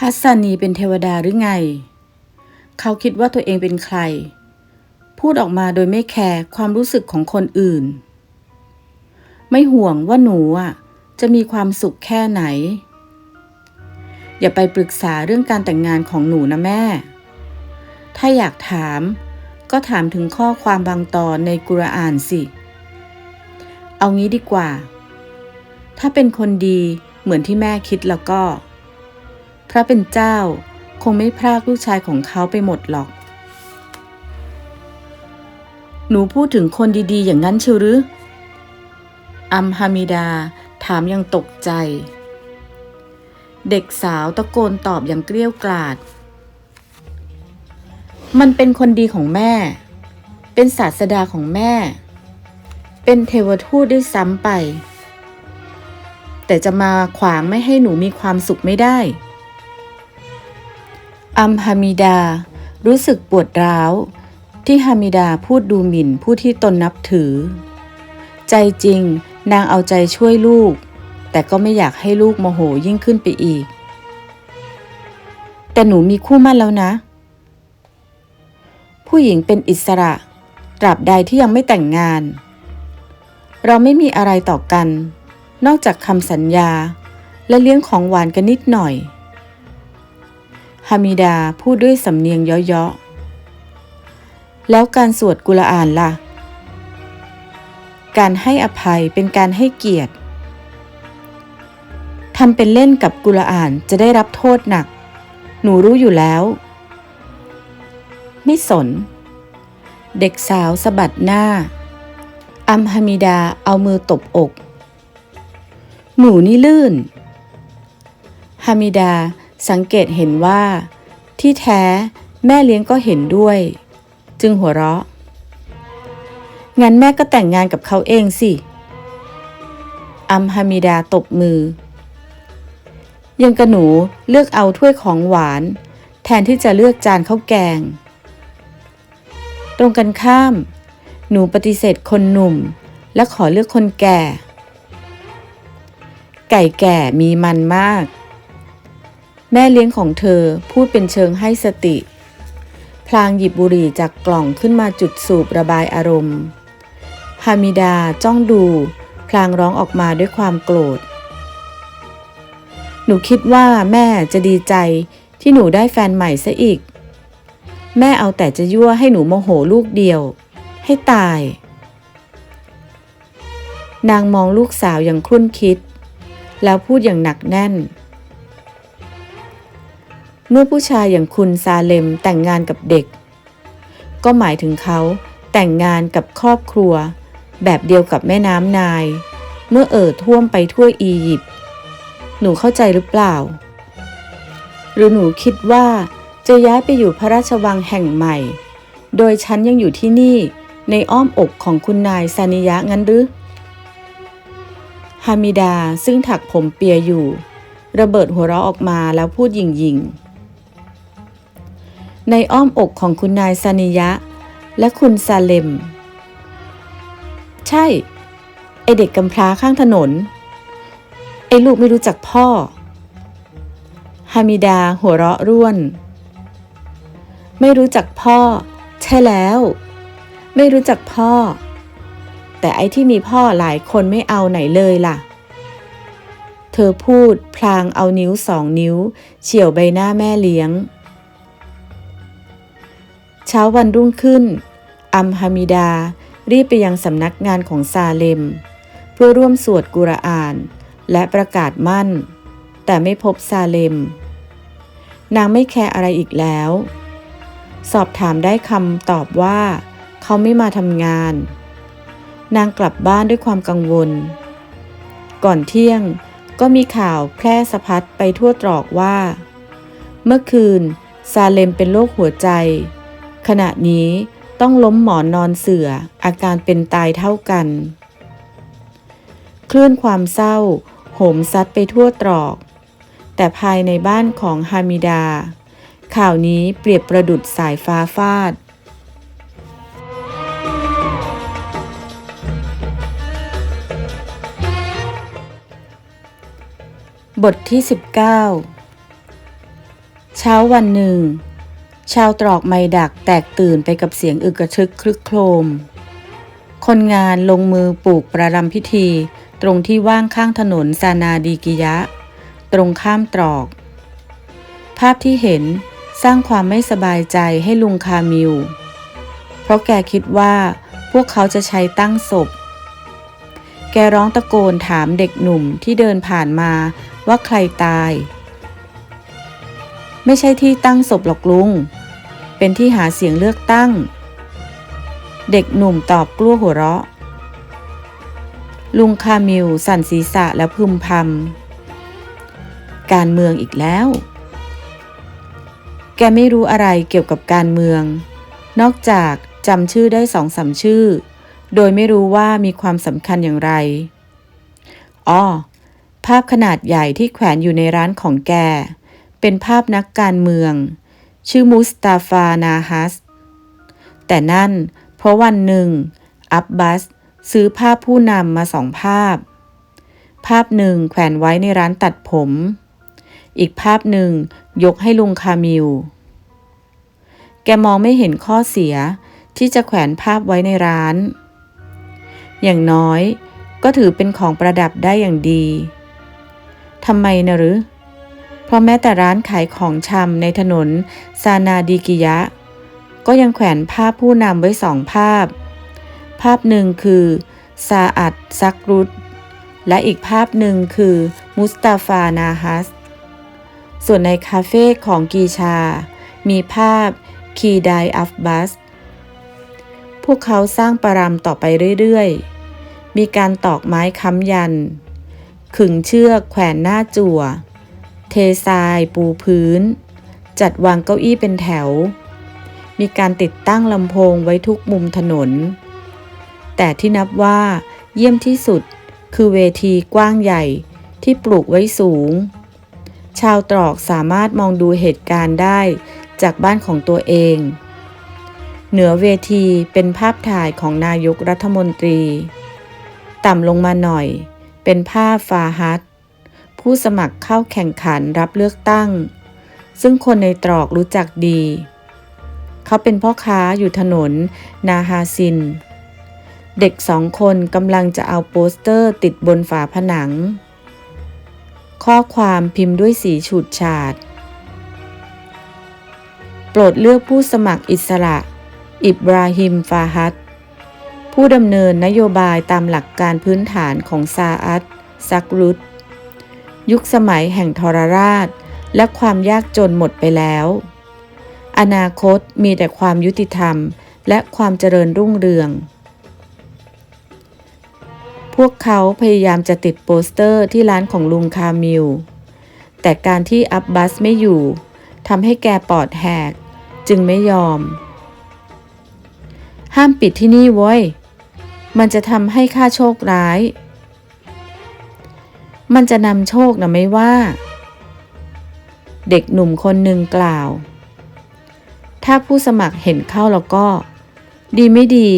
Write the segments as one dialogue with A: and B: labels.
A: ฮัสซานีเป็นเทวดาหรือไง เขาคิดว่าตัวเองเป็นใคร พูดออกมาโดยไม่แคร์ความรู้สึกของคนอื่น ไม่ห่วงว่าหนูอะจะมีความสุขแค่ไหน อย่าไปปรึกษาเรื่องการแต่งงานของหนูนะแม่ ถ้าอยากถามก็ถามถึงข้อความบางตอนในกุรอานสิ เอางี้ดีกว่า ถ้าเป็นคนดีเหมือนที่แม่คิดแล้วก็ ระเป็นเจ้าคงไม่พรากลูกชายของเขาไปหมดหรอก หนูพูดถึงคนดีๆ อย่างนั้นเชียวหรือ อัมฮามิดาถามอย่างตกใจ เด็กสาวตะโกนตอบอย่างเกลี้ยกล่อด มันเป็นคนดีของแม่ เป็นศาสดาของแม่ เป็นเทวทูตด้วยซ้ำไป แต่จะมาขวางไม่ให้หนูมีความสุขไม่ได้ อัมฮามิดา รู้สึกปวดร้าว ที่ฮามิดาพูดดูหมิ่นผู้ที่ตนนับถือ ใจจริงนางเอาใจช่วยลูก แต่ก็ไม่อยากให้ลูกโมโหยิ่งขึ้นไปอีก แต่หนูมีคู่มั่นแล้วนะ ผู้หญิงเป็นอิสระ ตราบใดที่ยังไม่แต่งงาน เราไม่มีอะไรต่อกัน นอกจากคำสัญญาและเลี้ยงของหวานกันนิดหน่อย ฮามิดาพูดด้วยสำเนียงเยาะๆแล้วการสวดกุรอานล่ะ การให้อภัยเป็นการให้เกียรติทำเป็นเล่นกับกุรอานจะได้รับโทษหนัก หนูรู้อยู่แล้ว ไม่สน เด็กสาวสะบัดหน้า อัมฮามิดาเอามือตบอก หนูนี่ลื่นฮามิดา สังเกตเห็นว่า ที่แท้แม่เลี้ยงก็เห็นด้วย จึงหัวเราะ งั้นแม่ก็แต่งงานกับเขาเองสิ อัมฮามิดาตบมือ ยังกระหนูเลือกเอาถ้วยของหวาน แทนที่จะเลือกจานข้าวแกง ตรงกันข้าม หนูปฏิเสธคนหนุ่ม และขอเลือกคนแก่ ไก่แก่มีมันมาก แม่เลี้ยงของเธอพูดเป็นเชิงให้สติ พลางหยิบบุหรี่จากกล่องขึ้นมาจุดสูบระบายอารมณ์ ฮามิดาจ้องดู พลางร้องออกมาด้วยความโกรธ หนูคิดว่าแม่จะดีใจที่หนูได้แฟนใหม่ซะอีก แม่เอาแต่จะยั่วให้หนูโมโหลูกเดียว ให้ตาย นางมองลูกสาวอย่างครุ่นคิด แล้วพูดอย่างหนักแน่น เมื่อผู้ชายอย่างคุณซาเลมแต่งงานกับเด็ก ก็หมายถึงเขาแต่งงานกับครอบครัว แบบเดียวกับแม่น้ำนาย เมื่อเอ่อท่วมไปทั่วอียิปต์หนูเข้าใจหรือเปล่า หรือหนูคิดว่าจะย้ายไปอยู่พระราชวังแห่งใหม่ โดยฉันยังอยู่ที่นี่ในอ้อมอกของคุณนายซานิยะงั้นหรือฮามิดาซึ่งถักผมเปียอยู่ ระเบิดหัวเราะออกมาแล้วพูดหยิ่งๆ ในอ้อมอกของคุณนายซานิยะ และคุณซาเลม ใช่ ไอเด็กกำพร้าข้างถนน ไอลูกไม่รู้จักพ่อ ฮามิดาหัวเราะร่วน ไม่รู้จักพ่อ ใช่แล้ว ไม่รู้จักพ่อ แต่ไอ้ที่มีพ่อหลายคนไม่เอาไหนเลยล่ะเธอพูดพลางเอานิ้วสองนิ้ว เฉี่ยวใบหน้าแม่เลี้ยง ช้าวันรุ่งขึ้น อัมฮามิดา รีบไปยังสำนักงานของซาเลม เพื่อร่วมสวดกุรอาน และประกาศมั่น แต่ไม่พบซาเลม นางไม่แคร์อะไรอีกแล้ว สอบถามได้คำตอบว่า เขาไม่มาทำงาน นางกลับบ้านด้วยความกังวล ก่อนเที่ยงก็มีข่าวแพร่สะพัดไปทั่วตรอกว่า เมื่อคืนซาเลมเป็นโรคหัวใจ ขณะนี้ต้องล้มหมอนนอนเสืออาการเป็นตายเท่ากัน คลื่นความเศร้าโหมซัดไปทั่วตรอก แต่ภายในบ้านของฮามิดา ข่าวนี้เปรียบประดุดสายฟ้าฟาด บทที่ 19ช้าวันหนึ่ง ชาวตรอกไมดักแตกตื่นไปกับเสียงอึกระทึกคลึกโครม คนงานลงมือปลูกประรำพิธี ตรงที่ว่างข้างถนนซานาดีกิยะ ตรงข้ามตรอก ภาพที่เห็นสร้างความไม่สบายใจให้ลุงคามิลเพราะแกคิดว่าพวกเขาจะใช้ตั้งศพ แกร้องตะโกนถามเด็กหนุ่มที่เดินผ่านมาว่าใครตาย ไม่ใช่ที่ตั้งศพหรอกลุง เป็นที่หาเสียงเลือกตั้ง เด็กหนุ่มตอบกลั้วหัวเราะ ลุงคามิลสั่นศีรษะแล้วพึมพำ การเมืองอีกแล้ว แกไม่รู้อะไรเกี่ยวกับการเมือง นอกจากจำชื่อได้สองสามชื่อ โดยไม่รู้ว่ามีความสำคัญอย่างไร อ้อ ภาพขนาดใหญ่ที่แขวนอยู่ในร้านของแก เป็นภาพนักการเมือง ชื่อมุสตาฟานาฮัส แต่นั่นเพราะวันหนึ่ง อับบาสซื้อภาพผู้นำมาสองภาพ ภาพหนึ่งแขวนไว้ในร้านตัดผม อีกภาพหนึ่งยกให้ลุงคามิล แกมองไม่เห็นข้อเสียที่จะแขวนภาพไว้ในร้าน อย่างน้อยก็ถือเป็นของประดับได้อย่างดีทำไมนะหรือ เพราะแม้แต่ร้านขายของชำในถนนซานาดิกิยะ ก็ยังแขวนภาพผู้นำไว้สองภาพ ภาพหนึ่งคือซาอัดซักรุตและอีกภาพหนึ่งคือมุสตาฟานาฮัส ส่วนในคาเฟ่ของกีชา มีภาพคีไดอัฟบัส พวกเขาสร้างปารามต่อไปเรื่อยๆ มีการตอกไม้ค้ำยัน ขึงเชือกแขวนหน้าจั่ว เททรายปูพื้น จัดวางเก้าอี้เป็นแถว มีการติดตั้งลำโพงไว้ทุกมุมถนน แต่ที่นับว่าเยี่ยมที่สุดคือเวทีกว้างใหญ่ที่ปลูกไว้สูง ชาวตรอกสามารถมองดูเหตุการณ์ได้จากบ้านของตัวเอง เหนือเวทีเป็นภาพถ่ายของนายกรัฐมนตรี ต่ำลงมาหน่อย เป็นภาพฟาฮัต ผู้สมัครเข้าแข่งขันรับเลือกตั้ง ซึ่งคนในตรอกรู้จักดี เขาเป็นพ่อค้าอยู่ถนน นาฮาซิน เด็กสองคนกำลังจะเอาโปสเตอร์ติดบนฝาผนัง ข้อความพิมพ์ด้วยสีฉูดฉาด โปรดเลือกผู้สมัครอิสระ อิบราฮิมฟาฮัตผู้ดำเนินนโยบายตามหลักการพื้นฐานของซาอัตซักรุต ยุคสมัยแห่งทรราช และความยากจนหมดไปแล้ว อนาคตมีแต่ความยุติธรรม และความเจริญรุ่งเรือง พวกเขาพยายามจะติดโปสเตอร์ที่ร้านของลุงคามิล แต่การที่อับบัสไม่อยู่ทำให้แกปอดแหก จึงไม่ยอม ห้ามปิดที่นี่เว้ย มันจะทำให้ข้าโชคร้าย มันจะนำโชคนะไม่ว่า เด็กหนุ่มคนหนึ่งกล่าว ถ้าผู้สมัครเห็นเข้าแล้วก็ ดีไม่ดี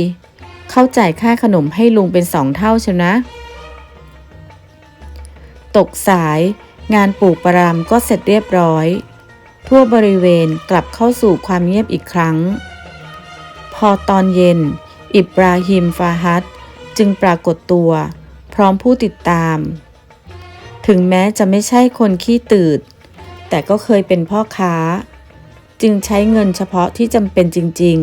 A: เข้าจ่ายค่าขนมให้ลุงเป็นสองเท่าเชียวนะ ตกสายงานปลูกปรามก็เสร็จเรียบร้อย ทั่วบริเวณกลับเข้าสู่ความเงียบอีกครั้ง พอตอนเย็น อิบราฮิมฟาฮัดจึงปรากฏตัว พร้อมผู้ติดตาม ถึงแม้จะไม่ใช่คนขี้ตืด แต่ก็เคยเป็นพ่อค้า จึงใช้เงินเฉพาะที่จำเป็นจริง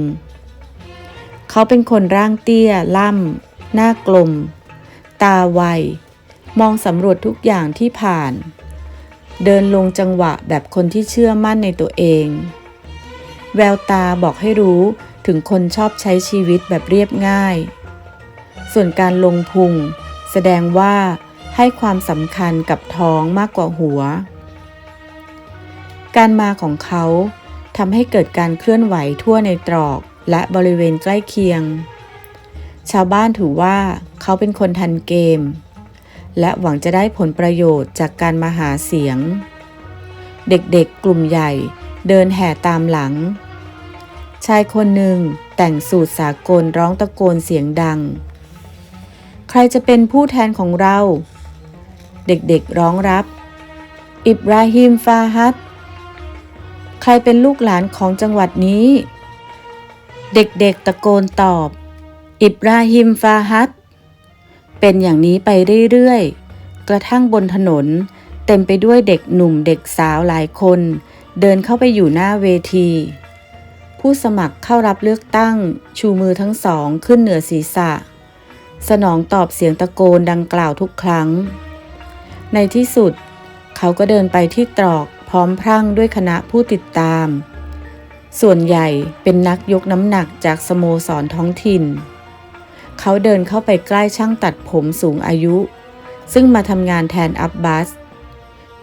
A: ๆ เขาเป็นคนร่างเตี้ย ล่ำ หน้ากลม ตาไว มองสำรวจทุกอย่างที่ผ่าน เดินลงจังหวะแบบคนที่เชื่อมั่นในตัวเอง แววตาบอกให้รู้ถึงคนชอบใช้ชีวิตแบบเรียบง่าย ส่วนการลงพุงแสดงว่า ให้ความสำคัญกับท้องมากกว่าหัว การมาของเขาทำให้เกิดการเคลื่อนไหวทั่วในตรอกและบริเวณใกล้เคียง ชาวบ้านถือว่าเขาเป็นคนทันเกม และหวังจะได้ผลประโยชน์จากการมาหาเสียง เด็กๆกลุ่มใหญ่เดินแห่ตามหลัง ชายคนหนึ่งแต่งสูตรสากลร้องตะโกนเสียงดัง ใครจะเป็นผู้แทนของเรา เด็กๆร้องรับ อิบราฮิมฟาฮัตใครเป็นลูกหลานของจังหวัดนี้ เด็กๆตะโกนตอบ อิบราฮิมฟาฮัดเป็นอย่างนี้ไปเรื่อยๆ กระทั่งบนถนน เต็มไปด้วยเด็กหนุ่มเด็กสาวหลายคน เดินเข้าไปอยู่หน้าเวที ผู้สมัครเข้ารับเลือกตั้ง ชูมือทั้งสองขึ้นเหนือศีรษะ สนองตอบเสียงตะโกนดังกล่าวทุกครั้ง ในที่สุด เขาก็เดินไปที่ตรอกพร้อมพรั่งด้วยคณะผู้ติดตาม ส่วนใหญ่เป็นนักยกน้ำหนักจากสโมสรท้องถิ่น เขาเดินเข้าไปใกล้ช่างตัดผมสูงอายุ ซึ่งมาทำงานแทนอับบาส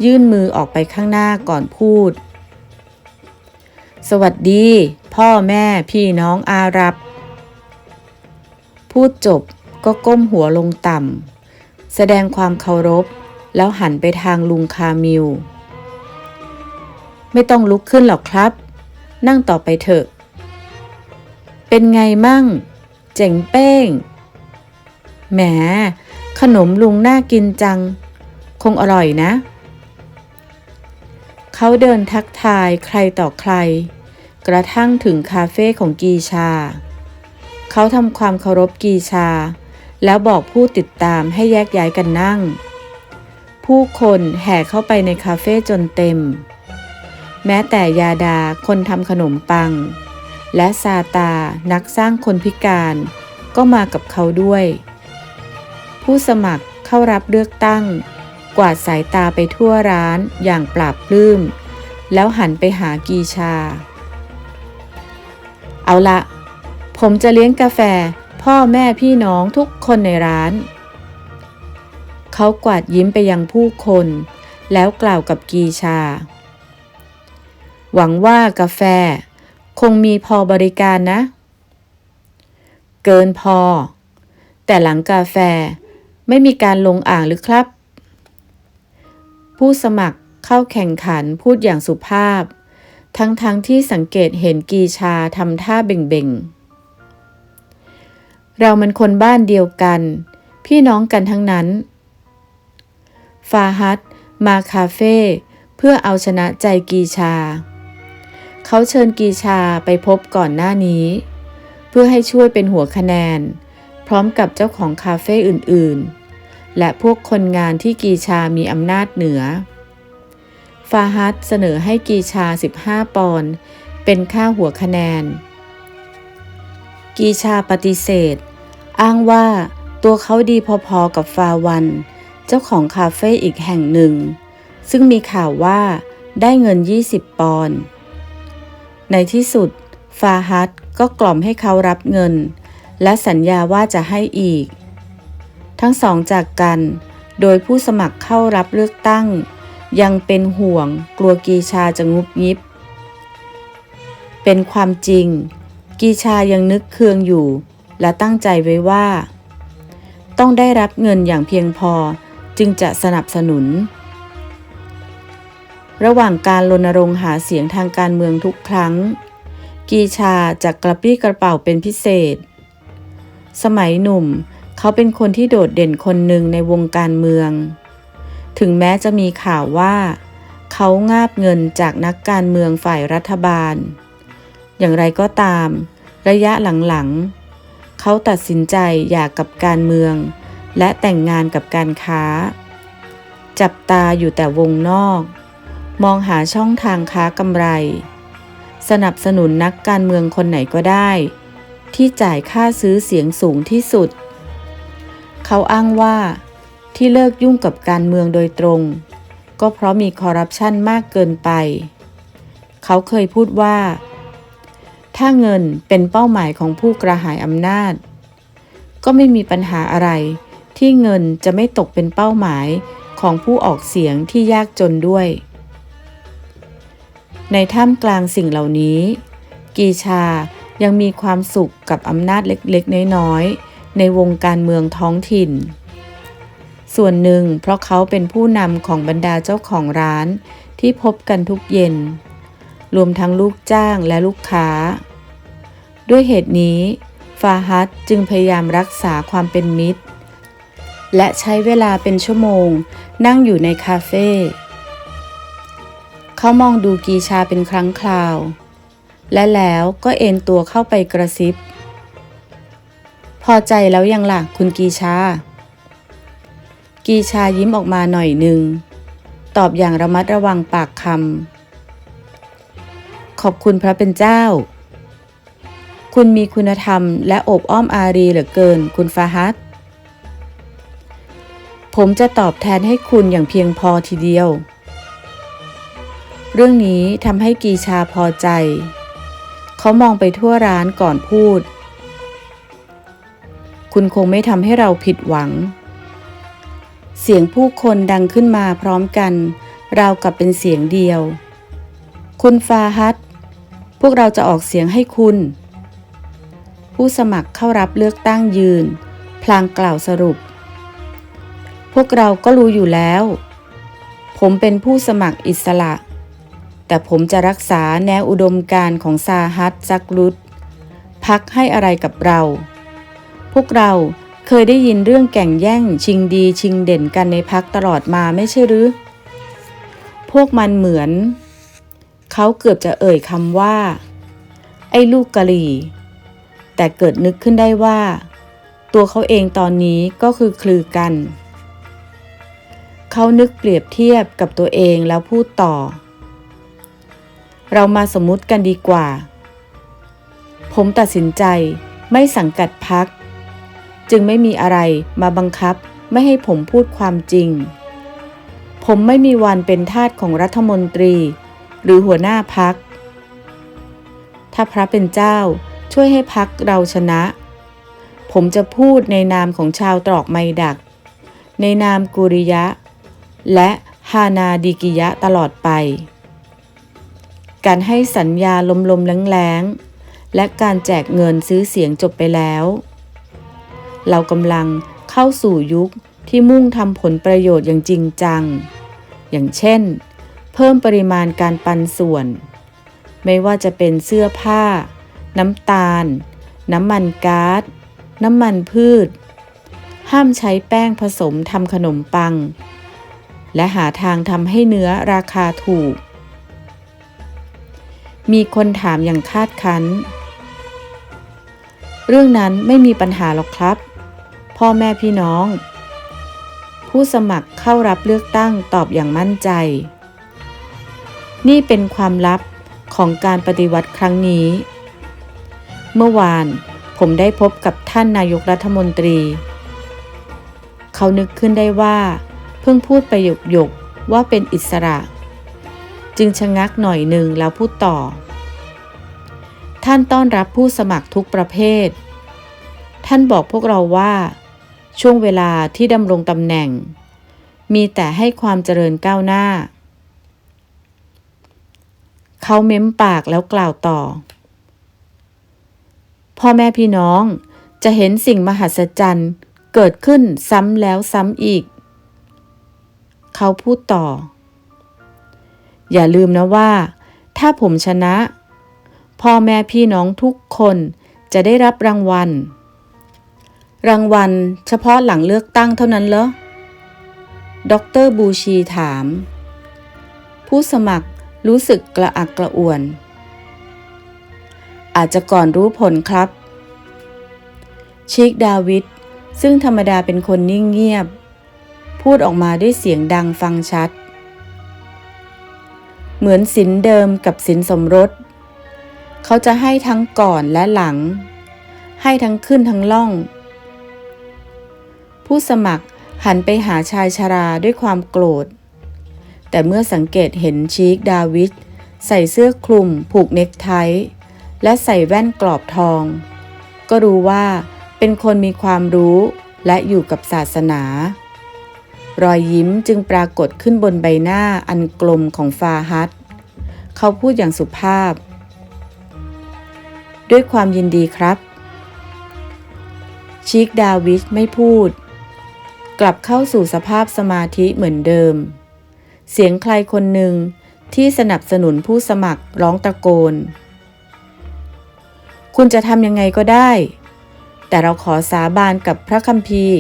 A: ยื่นมือออกไปข้างหน้าก่อนพูด สวัสดี พ่อแม่พี่น้องอารับ พูดจบก็ก้มหัวลงต่ำแสดงความเคารพ แล้วหันไปทางลุงคามิล ไม่ต้องลุกขึ้นหรอกครับ นั่งต่อไปเถอะ เป็นไงมั่ง เจ๋งเป้ง แหม ขนมลุงน่ากินจัง คงอร่อยนะ เขาเดินทักทายใครต่อใคร กระทั่งถึงคาเฟ่ของกีชา เขาทำความเคารพกีชา แล้วบอกผู้ติดตามให้แยกย้ายกันนั่ง ผู้คนแห่เข้าไปในคาเฟ่จนเต็ม แม้แต่ยาดาคนทำขนมปัง และซาตานักสร้างคนพิการก็มากับเขาด้วย ผู้สมัครเข้ารับเลือกตั้ง กวาดสายตาไปทั่วร้านอย่างปราบปลื้ม แล้วหันไปหากีชา เอาละ ผมจะเลี้ยงกาแฟพ่อแม่พี่น้องทุกคนในร้าน เขากวาดยิ้มไปยังผู้คน แล้วกล่าวกับกีชา หวังว่ากาแฟ คงมีพอบริการนะ เกินพอ แต่หลังกาแฟไม่มีการลงอ่างหรือครับ ผู้สมัครเข้าแข่งขันพูดอย่างสุภาพ ทั้งๆทที่สังเกตเห็นกีชาทำท่าเบ่งๆ เรามันคนบ้านเดียวกัน พี่น้องกันทั้งนั้น ฟาฮัดมาคาเฟ่เพื่อเอาชนะใจกีชา เขาเชิญกีชาไปพบก่อนหน้านี้ เพื่อให้ช่วยเป็นหัวคะแนน พร้อมกับเจ้าของคาเฟ่อื่นๆ และพวกคนงานที่กีชามีอำนาจเหนือ ฟาฮัดเสนอให้กีชา 15 ปอนด์เป็นค่าหัวคะแนน กีชาปฏิเสธ อ้างว่าตัวเขาดีพอๆกับฟาวัน เจ้าของคาเฟ่อีกแห่งหนึ่ง ซึ่งมีข่าวว่าได้เงิน 20 ปอนด์ในที่สุด ฟาฮัดก็กล่อมให้เขารับเงิน และสัญญาว่าจะให้อีก ทั้งสองจากกัน โดยผู้สมัครเข้ารับเลือกตั้ง ยังเป็นห่วงกลัวกีชาจะงุบยิบ เป็นความจริง กีชายังนึกเคืองอยู่ และตั้งใจไว้ว่า ต้องได้รับเงินอย่างเพียงพอ จึงจะสนับสนุน ระหว่างการรณรงค์หาเสียงทางการเมืองทุกครั้ง กีชาจะกระปี้กระเป๋าเป็นพิเศษ สมัยหนุ่มเขาเป็นคนที่โดดเด่นคนหนึ่งในวงการเมือง ถึงแม้จะมีข่าวว่า เขางาบเงินจากนักการเมืองฝ่ายรัฐบาล อย่างไรก็ตาม ระยะหลังๆ เขาตัดสินใจอยากกับการเมือง และแต่งงานกับการค้า จับตาอยู่แต่วงนอก มองหาช่องทางค้ากำไร สนับสนุนนักการเมืองคนไหนก็ได้ ที่จ่ายค่าซื้อเสียงสูงที่สุด เขาอ้างว่าที่เลิกยุ่งกับการเมืองโดยตรง ก็เพราะมีคอร์รัปชันมากเกินไป เขาเคยพูดว่า ถ้าเงินเป็นเป้าหมายของผู้กระหายอำนาจ ก็ไม่มีปัญหาอะไร ที่เงินจะไม่ตกเป็นเป้าหมายของผู้ออกเสียงที่ยากจนด้วย ในท่ามกลางสิ่งเหล่านี้ กีชายังมีความสุขกับอำนาจเล็กๆ น้อยๆ ในวงการเมืองท้องถิ่น ส่วนหนึ่งเพราะเขาเป็นผู้นำของบรรดาเจ้าของร้านที่พบกันทุกเย็น รวมทั้งลูกจ้างและลูกค้า ด้วยเหตุนี้ ฟาฮัดจึงพยายามรักษาความเป็นมิตร และใช้เวลาเป็นชั่วโมง นั่งอยู่ในคาเฟ่เขามองดูกีชาเป็นครั้งคราว และแล้วก็เอนตัวเข้าไปกระซิบ พอใจแล้วยังล่ะคุณกีชา กีชายิ้มออกมาหน่อยหนึ่ง ตอบอย่างระมัดระวังปากคำขอบคุณพระเป็นเจ้า คุณมีคุณธรรมและอบอ้อมอารีเหลือเกินคุณฟาฮัต ผมจะตอบแทนให้คุณอย่างเพียงพอทีเดียว เรื่องนี้ทำให้กีชาพอใจ เขามองไปทั่วร้านก่อนพูด คุณคงไม่ทำให้เราผิดหวัง เสียงผู้คนดังขึ้นมาพร้อมกัน ราวกับเป็นเสียงเดียว คุณฟาฮัตพวกเราจะออกเสียงให้คุณ ผู้สมัครเข้ารับเลือกตั้งยืน พลางกล่าวสรุป พวกเราก็รู้อยู่แล้ว ผมเป็นผู้สมัครอิสระ แต่ผมจะรักษาแนวอุดมการของซาฮัตซักรุตพักให้อะไรกับเรา พวกเราเคยได้ยินเรื่องแก่งแย่งชิงดีชิงเด่นกันในพักตลอดมาไม่ใช่หรือ พวกมันเหมือน เขาเกือบจะเอ่ยคำว่า ไอ้ลูกกะหรี่ แต่เกิดนึกขึ้นได้ว่า ตัวเขาเองตอนนี้ก็คือคลือกัน เขานึกเปรียบเทียบกับตัวเองแล้วพูดต่อ เรามาสมมุติกันดีกว่า ผมตัดสินใจไม่สังกัดพัก จึงไม่มีอะไรมาบังคับไม่ให้ผมพูดความจริง ผมไม่มีวันเป็นทาสของรัฐมนตรี หรือหัวหน้าพัก ถ้าพระเป็นเจ้าช่วยให้พักเราชนะ ผมจะพูดในนามของชาวตรอกไมดัก ในนามกุริยะ และฮานาดิกิยะตลอดไป การให้สัญญาลมๆแรงๆ และการแจกเงินซื้อเสียงจบไปแล้ว เรากำลังเข้าสู่ยุคที่มุ่งทำผลประโยชน์อย่างจริงจัง อย่างเช่น เพิ่มปริมาณการปันส่วน ไม่ว่าจะเป็นเสื้อผ้า น้ำตาล น้ำมันก๊าซ น้ำมันพืช ห้ามใช้แป้งผสมทำขนมปัง และหาทางทำให้เนื้อราคาถูก มีคนถามอย่างคาดคั้น เรื่องนั้นไม่มีปัญหาหรอกครับ พ่อแม่พี่น้อง ผู้สมัครเข้ารับเลือกตั้งตอบอย่างมั่นใจ นี่เป็นความลับของการปฏิวัติครั้งนี้ เมื่อวานผมได้พบกับท่านนายกรัฐมนตรี เขานึกขึ้นได้ว่า พิ่งพูดไประโยคยกว่าเป็นอิสระ จึงชะงักหน่อยหนึ่งแล้วพูดต่อ ท่านต้อนรับผู้สมัครทุกประเภท ท่านบอกพวกเราว่า ช่วงเวลาที่ดำรงตำแหน่ง มีแต่ให้ความเจริญก้าวหน้า เขาเม้มปากแล้วกล่าวต่อ พ่อแม่พี่น้องจะเห็นสิ่งมหัศจรรย์เกิดขึ้นซ้ำแล้วซ้ำอีก เขาพูดต่อ อย่าลืมนะว่า ถ้าผมชนะ พ่อแม่พี่น้องทุกคนจะได้รับรางวัล รางวัลเฉพาะหลังเลือกตั้งเท่านั้นเหรอด็อกเตอร์บูชีถาม ผู้สมัครรู้สึกกระอักกระอ่วน อาจจะก่อนรู้ผลครับ ชิคดาวิดซึ่งธรรมดาเป็นคนนิ่งเงียบ พูดออกมาด้วยเสียงดังฟังชัด เหมือนสินเดิมกับสินสมรส เขาจะให้ทั้งก่อนและหลัง ให้ทั้งขึ้นทั้งล่อง ผู้สมัครหันไปหาชายชาราด้วยความโกรธ แต่เมื่อสังเกตเห็นชีคดาวิดใส่เสื้อคลุม ผูกเน็กไทและใส่แว่นกรอบทอง ก็รู้ว่าเป็นคนมีความรู้และอยู่กับศาสนา รอยยิ้มจึงปรากฏขึ้นบนใบหน้าอันกลมของฟาฮัตเขาพูดอย่างสุภาพ ด้วยความยินดีครับชิคดาวิชไม่พูด กลับเข้าสู่สภาพสมาธิเหมือนเดิม เสียงใครคนหนึ่งที่สนับสนุนผู้สมัครร้องตะโกน คุณจะทำยังไงก็ได้ แต่เราขอสาบานกับพระคัมภีร์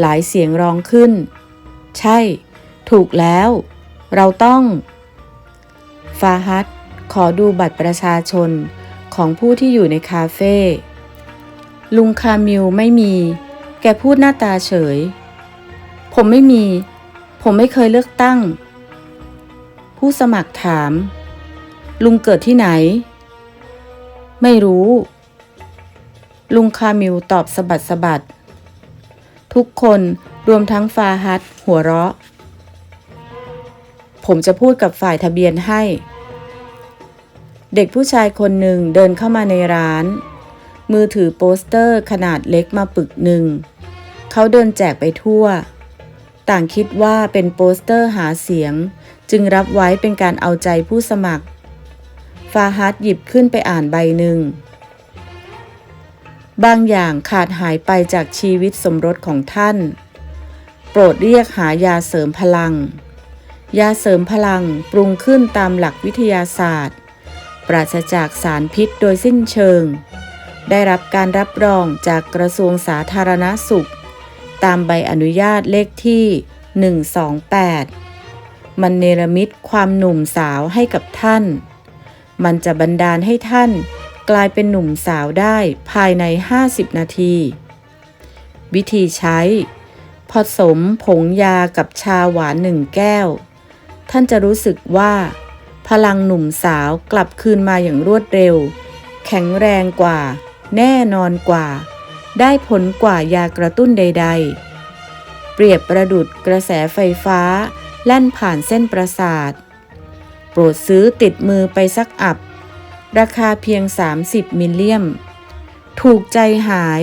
A: หลายเสียงร้องขึ้น ใช่ ถูกแล้ว เราต้อง ฟาฮัดขอดูบัตรประชาชนของผู้ที่อยู่ในคาเฟ่ ลุงคามิลไม่มี แกพูดหน้าตาเฉย ผมไม่มี ผมไม่เคยเลือกตั้ง ผู้สมัครถาม ลุงเกิดที่ไหน ไม่รู้ ลุงคามิลตอบสะบัดสะบัด ทุกคนรวมทั้งฟาฮัดหัวเราะ ผมจะพูดกับฝ่ายทะเบียนให้ เด็กผู้ชายคนหนึ่งเดินเข้ามาในร้าน มือถือโปสเตอร์ขนาดเล็กมาปึกหนึ่ง เขาเดินแจกไปทั่ว ต่างคิดว่าเป็นโปสเตอร์หาเสียง จึงรับไว้เป็นการเอาใจผู้สมัคร ฟาฮัดหยิบขึ้นไปอ่านใบหนึ่ง บางอย่างขาดหายไปจากชีวิตสมรสของท่าน โปรดเรียกหายาเสริมพลัง ยาเสริมพลังปรุงขึ้นตามหลักวิทยาศาสตร์ ปราศจากสารพิษโดยสิ้นเชิง ได้รับการรับรองจากกระทรวงสาธารณสุข ตามใบอนุญาตเลขที่ 128 มันเนรมิตความหนุ่มสาวให้กับท่าน มันจะบันดาลให้ท่าน กลายเป็นหนุ่มสาวได้ภายใน 50 นาที วิธีใช้ ผสมผงยากับชาหวานหนึ่งแก้ว ท่านจะรู้สึกว่า พลังหนุ่มสาวกลับคืนมาอย่างรวดเร็ว แข็งแรงกว่า แน่นอนกว่า ได้ผลกว่ายากระตุ้นใด ๆ เปรียบประดุดกระแสไฟฟ้า แล่นผ่านเส้นประสาท โปรดซื้อติดมือไปสักอับ ราคาเพียง 30 มิลเลียม ถูกใจหาย